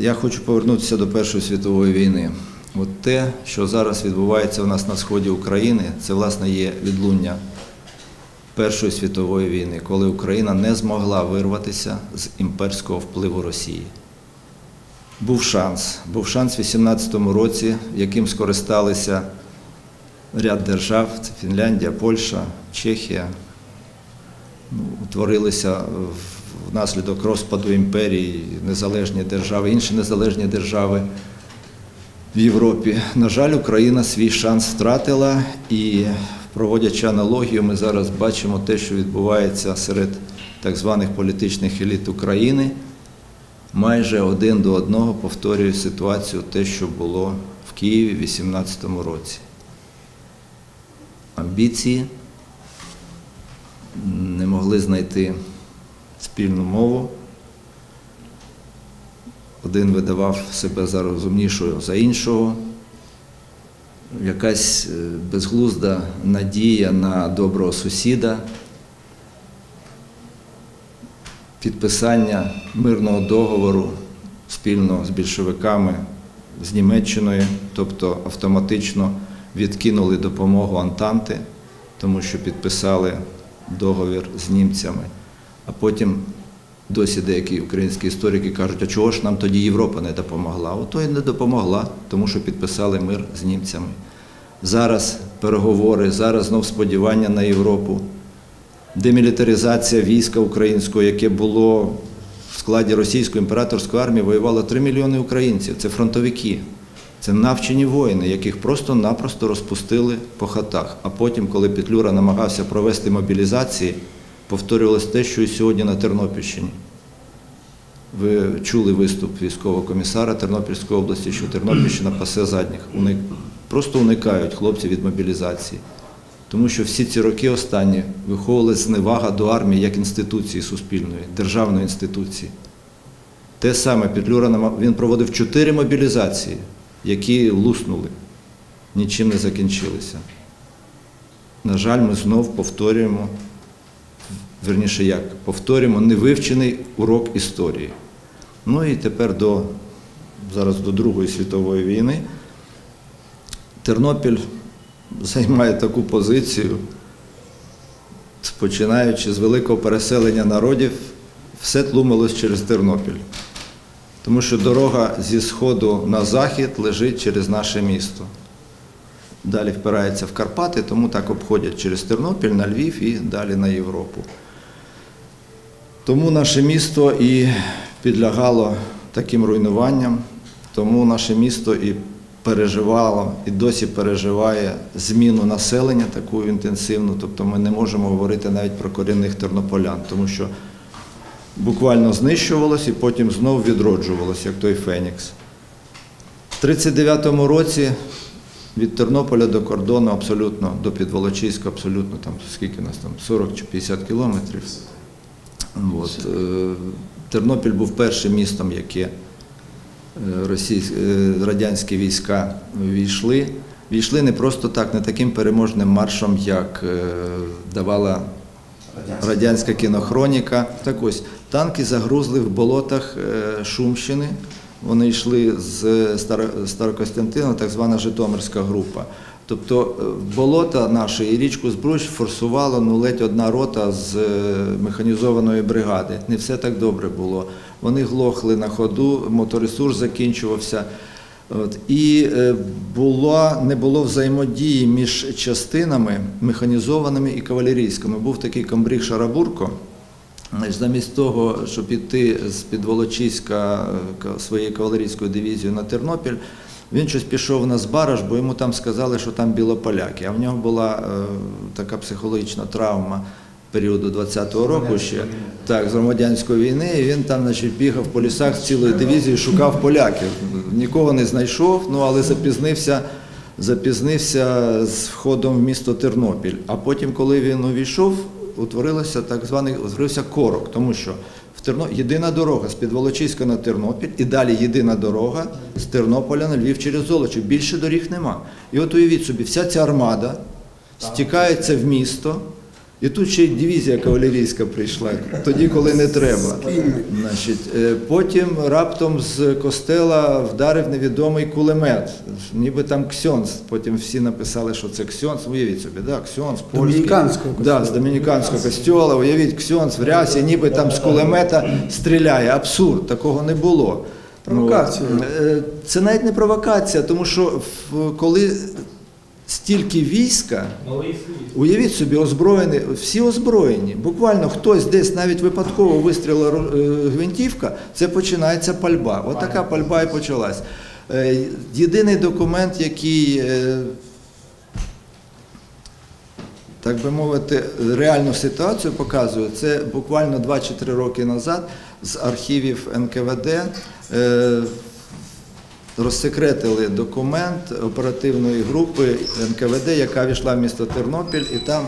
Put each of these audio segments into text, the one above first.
я хочу повернутися до Першої світової війни. От те, що зараз відбувається у нас на сході України, це власне є відлуння Першої світової війни, коли Україна не змогла вирватися з імперського впливу Росії. Був шанс. Був шанс в 18-му році, яким скористалися ряд держав, це Фінляндія, Польща, Чехія. Ну, утворилися в- внаслідок розпаду імперії незалежні держави, інші незалежні держави в Європі. На жаль, Україна свій шанс втратила і, проводячи аналогію, ми зараз бачимо те, що відбувається серед так званих політичних еліт України. Майже один до одного повторює ситуацію те, що було в Києві в 2018 році. Амбіції не могли знайти спільну мову. Один видавав себе за розумнішого за іншого. Якась е, безглузда надія на доброго сусіда, підписання мирного договору спільно з більшовиками з Німеччиною, тобто автоматично відкинули допомогу Антанти, тому що підписали договір з німцями. А потім досі деякі українські історики кажуть, а чого ж нам тоді Європа не допомогла? Ото і не допомогла, тому що підписали мир з німцями. Зараз переговори, зараз знов сподівання на Європу. Демілітаризація війська українського, яке було в складі російської імператорської армії, воювало 3 мільйони українців. Це фронтовики, це навчені воїни, яких просто-напросто розпустили по хатах. А потім, коли Петлюра намагався провести мобілізації, повторювалось те, що і сьогодні на Тернопільщині. Ви чули виступ військового комісара Тернопільської області, що Тернопільщина пасе задніх. Просто уникають хлопці від мобілізації. Тому що всі ці роки останні виховували зневага до армії як інституції суспільної, державної інституції. Те саме Петлюра він проводив чотири мобілізації, які луснули, нічим не закінчилися. На жаль, ми знов повторюємо, верніше як, повторюємо невивчений урок історії. Ну і тепер до, зараз до Другої світової війни. Тернопіль займає таку позицію, починаючи з великого переселення народів, все тлумилось через Тернопіль. Тому що дорога зі сходу на захід лежить через наше місто. Далі впирається в Карпати, тому так обходять через Тернопіль, на Львів і далі на Європу. Тому наше місто і підлягало таким руйнуванням, тому наше місто і переживало, і досі переживає зміну населення таку інтенсивну. Тобто ми не можемо говорити навіть про корінних тернополян, тому що буквально знищувалось і потім знов відроджувалось, як той Фенікс. В 39-му році від Тернополя до кордону абсолютно, до Підволочиська, абсолютно там скільки у нас там 40 чи 50 кілометрів. От. е, Тернопіль був першим містом, яке е, російсь- е, радянські війська війшли. Війшли не просто так, не таким переможним маршем, як е, давала радянська кінохроніка. Так ось танки загрузли в болотах е, Шумщини. Вони йшли з Старо- Старокостянтина, так звана Житомирська група. Тобто е, болота наші і річку Збруч форсувала ну, ледь одна рота з е, механізованої бригади. Не все так добре було. Вони глохли на ходу, моторесурс закінчувався. От, і е, була, не було взаємодії між частинами механізованими і кавалерійськими. Був такий комбриг Шарабурко. Замість того, щоб піти з Підволочиська е, ка- своєю кавалерійською дивізією на Тернопіль, він щось пішов на Збараж, бо йому там сказали, що там білополяки. А в нього була е, така психологічна травма періоду 20-го року ще так, з громадянської війни, і він там значить, бігав по лісах з цілою дивізією, шукав поляків. Нікого не знайшов, ну але запізнився. Запізнився з входом в місто Тернопіль. А потім, коли він увійшов, утворилося так званий утворився корок, тому що в Терно... єдина дорога з Підволочиська на Тернопіль, і далі єдина дорога з Тернополя на Львів через Золочів. Більше доріг нема. І от уявіть собі, вся ця армада стікається в місто, І тут ще й дивізія кавалерійська прийшла, тоді, коли не треба. Значить, е, потім раптом з костела вдарив невідомий кулемет, ніби там ксьонс. Потім всі написали, що це ксьонс. Уявіть собі, да, ксьонс, польський. Да, з домініканського костьола. Уявіть, ксьонс в рясі, ніби там з кулемета стріляє. Абсурд, такого не було. Провокація. Ну, е, Це навіть не провокація, тому що коли стільки війська, уявіть собі, озброєні, всі озброєні. Буквально хтось десь навіть випадково вистрілила ро- е, гвинтівка, це починається пальба. От така пальба і почалась. Е, Єдиний документ, який, е, так би мовити, реальну ситуацію показує, це буквально 2 чи 3 роки назад з архівів НКВД. Розсекретили документ оперативної групи НКВД, яка війшла в місто Тернопіль, і там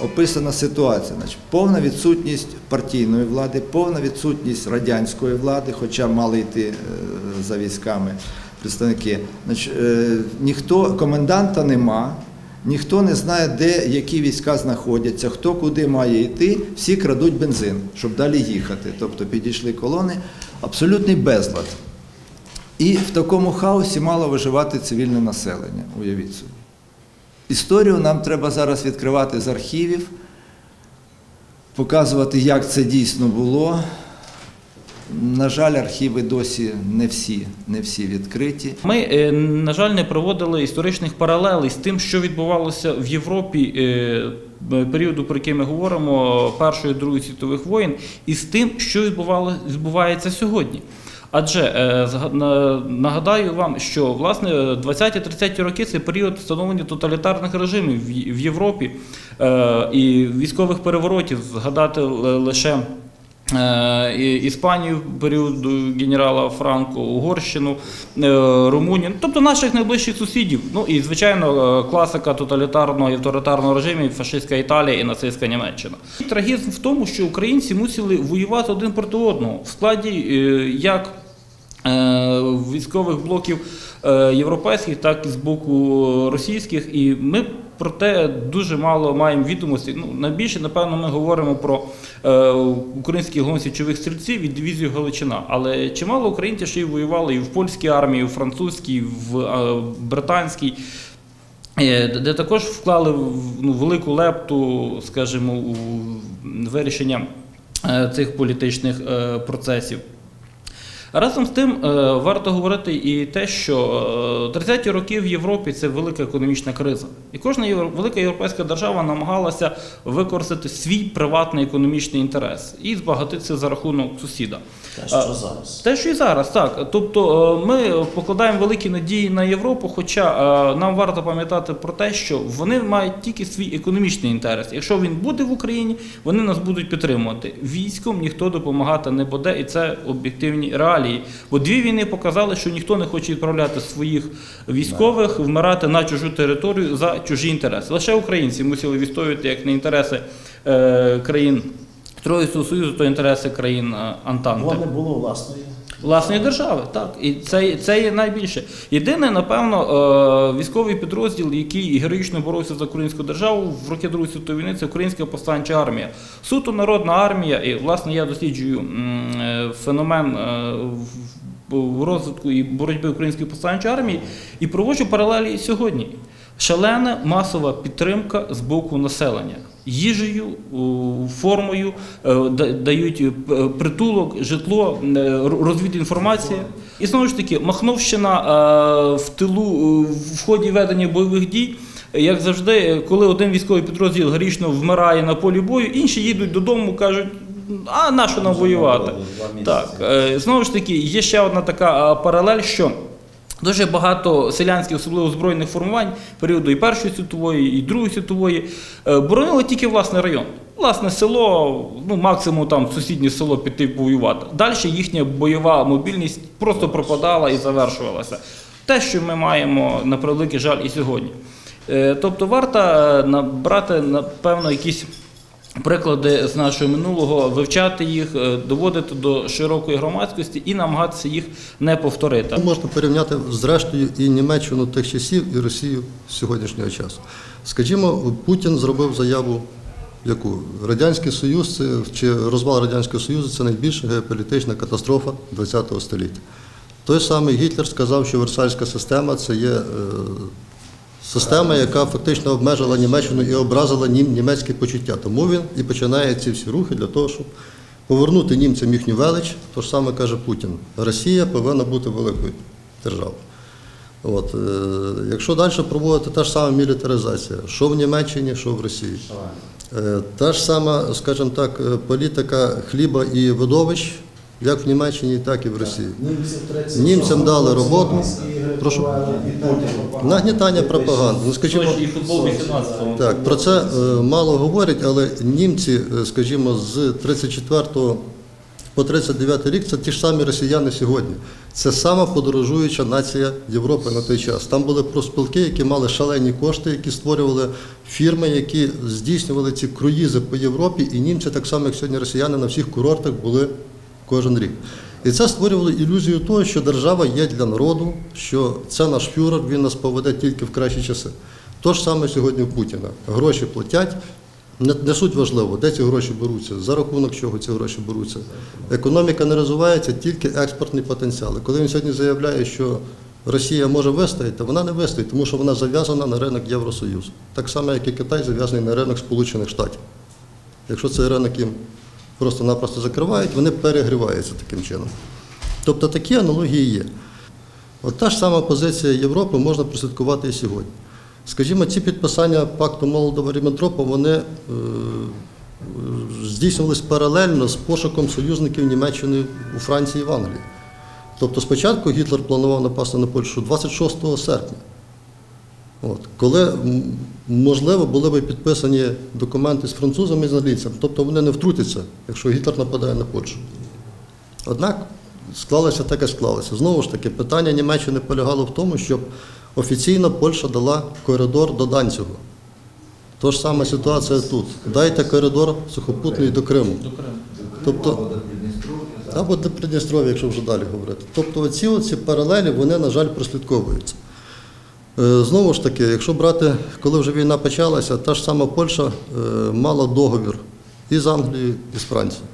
описана ситуація. Значить, повна відсутність партійної влади, повна відсутність радянської влади, хоча мали йти е, за військами представники. Значить, е, ніхто, коменданта нема. Ніхто не знає, де які війська знаходяться, хто куди має йти, всі крадуть бензин, щоб далі їхати. Тобто підійшли колони, абсолютний безлад. І в такому хаосі мало виживати цивільне населення, уявіть собі. Історію нам треба зараз відкривати з архівів, показувати, як це дійсно було. На жаль, архіви досі не всі, не всі відкриті. Ми, е, на жаль, не проводили історичних паралелей з тим, що відбувалося в Європі е, періоду, про який ми говоримо, Першої Другої світових воєн, і з тим, що відбувається сьогодні. Адже е, нагадаю вам, що власне 20-30 роки це період встановлення тоталітарних режимів в Європі е, і військових переворотів. Згадати лише Е, Іспанію періоду генерала Франко, Угорщину, Румунію, тобто наших найближчих сусідів. Ну і звичайно, класика тоталітарного і авторитарного режимів фашистська Італія і нацистська Німеччина. Трагізм в тому, що українці мусили воювати один проти одного в складі як військових блоків е, європейських, так і з боку російських. І ми про те дуже мало маємо відомості. Ну, найбільше, напевно, ми говоримо про е, українських гонсічових стрільців і дивізію Галичина. Але чимало українців ще й воювали і в польській армії, і в французькій, в е, британській. Е, де- також вклали ну, велику лепту, скажімо, у вирішення е, цих політичних е, процесів. Разом з тим е, варто говорити і те, що е, 30-ті роки в Європі це велика економічна криза. І кожна велика європейська держава намагалася використати свій приватний економічний інтерес і збагатитися за рахунок сусіда. Те, що зараз. Те, що і зараз, так. Тобто е, ми покладаємо великі надії на Європу, хоча е, нам варто пам'ятати про те, що вони мають тільки свій економічний інтерес. Якщо він буде в Україні, вони нас будуть підтримувати. Військом ніхто допомагати не буде, і це об'єктивні реалії. Бо дві війни показали, що ніхто не хоче відправляти своїх військових вмирати на чужу територію за чужі інтереси. Лише українці мусили відстоювати як не інтереси е, країн Троїцького Союзу, то інтереси країн е, Антанти. Не було власної. Власної держави, так. І це, це є найбільше. Єдине, напевно, е, військовий підрозділ, який героїчно боровся за українську державу в роки Другої світової війни, це Українська повстанча армія. Суто народна армія, і власне я досліджую е, феномен е, розвитку і боротьби української повстанчої армії і проводжу паралелі сьогодні. Шалена масова підтримка з боку населення. Їжею, формою, е, дають е, притулок, житло, е, розвід інформація. І знову ж таки, Махновщина е, в тилу е, в ході ведення бойових дій. Як завжди, е, коли один військовий підрозділ грішно вмирає на полі бою, інші їдуть додому, кажуть, а на що нам воювати? Так, е, знову ж таки, є ще одна така е, паралель, що Дуже багато селянських, особливо збройних формувань періоду і Першої світової, і Другої світової е, боронили тільки власний район. Власне село, ну максимум там сусіднє село піти воювати. Далі їхня бойова мобільність просто пропадала і завершувалася. Те, що ми маємо на превеликий жаль і сьогодні. Е, Тобто варто е, набрати, напевно, якісь приклади з нашого минулого, вивчати їх, е, доводити до широкої громадськості і намагатися їх не повторити. Можна порівняти зрештою і Німеччину тих часів, і Росію сьогоднішнього часу. Скажімо, Путін зробив заяву яку Радянський Союз це, чи розвал Радянського Союзу це найбільша геополітична катастрофа ХХ століття. Той самий Гітлер сказав, що Версальська система це є е, система, яка фактично обмежила Німеччину і образила нім німецькі почуття. Тому він і починає ці всі рухи для того, щоб повернути німцям їхню велич. То ж саме каже Путін. Росія повинна бути великою державою. От, е, якщо далі проводити та ж сама мілітаризація, що в Німеччині, що в Росії. Е, Та ж сама, скажімо так, е, політика хліба і видовищ, як в Німеччині, так і в Росії. Німцям дали роботу. Прошу. Нагнітання пропаганди. Ну, скажімо, і футбол 18-го. так, про це е, мало говорять, але німці, е, скажімо, з 34 по 39 рік це ті ж самі росіяни сьогодні. Це сама подорожуюча нація Європи на той час. Там були проспілки, які мали шалені кошти, які створювали фірми, які здійснювали ці круїзи по Європі, і німці, так само як сьогодні росіяни, на всіх курортах були кожен рік. І це створювало ілюзію того, що держава є для народу, що це наш фюрер, він нас поведе тільки в кращі часи. То ж саме сьогодні у Путіна. Гроші платять. Не, суть важливо, де ці гроші беруться, за рахунок чого ці гроші беруться. Економіка не розвивається, тільки експортний потенціал. Коли він сьогодні заявляє, що Росія може вистояти, вона не вистоїть, тому що вона зав'язана на ринок Євросоюзу. Так само, як і Китай зав'язаний на ринок Сполучених Штатів. Якщо цей ринок їм просто-напросто закривають, вони перегріваються таким чином. Тобто такі аналогії є. От та ж сама позиція Європи можна прослідкувати і сьогодні. Скажімо, ці підписання пакту молодого Ріббентропа, вони е, здійснювалися паралельно з пошуком союзників Німеччини у Франції і в Англії. Тобто спочатку Гітлер планував напасти на Польщу 26 серпня. От. Коли, можливо, були б підписані документи з французами і з англійцями, тобто вони не втрутяться, якщо Гітлер нападає на Польщу. Однак склалося так, як склалося. Знову ж таки, питання Німеччини полягало в тому, щоб офіційно Польща дала коридор до Данцюгу. То ж сама ситуація тут. Дайте коридор сухопутний до Криму. До Криму. Тобто, або до Придністров'я, якщо вже далі говорити. Тобто оці, оці паралелі, вони, на жаль, прослідковуються. Е, Знову ж таки, якщо брати, коли вже війна почалася, та ж сама Польща е, мала договір і з Англією, і з Францією.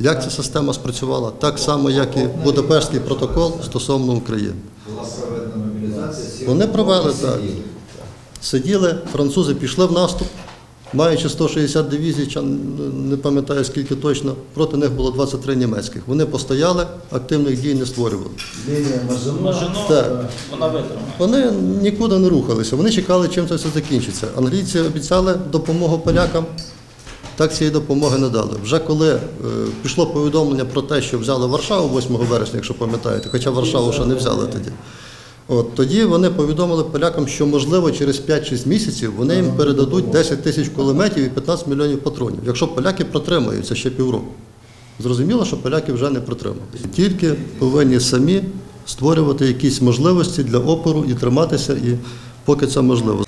Як ця система спрацювала? Так само, як і Будапештський протокол стосовно України. Вони провели так. Сиділи, французи пішли в наступ, маючи 160 дивізій, не пам'ятаю скільки точно, проти них було 23 німецьких. Вони постояли, активних дій не створювали. Мажино, Так. вона витримає. Вони нікуди не рухалися, вони чекали, чим це все закінчиться. Англійці обіцяли допомогу полякам, так цієї допомоги не дали. Вже коли е, пішло повідомлення про те, що взяли Варшаву 8 вересня, якщо пам'ятаєте, хоча Варшаву ще не взяли тоді. От, тоді вони повідомили полякам, що можливо через 5-6 місяців вони їм передадуть 10 тисяч кулеметів і 15 мільйонів патронів, якщо поляки протримаються ще півроку. Зрозуміло, що поляки вже не протрималися. Тільки повинні самі створювати якісь можливості для опору і триматися, і поки це можливо.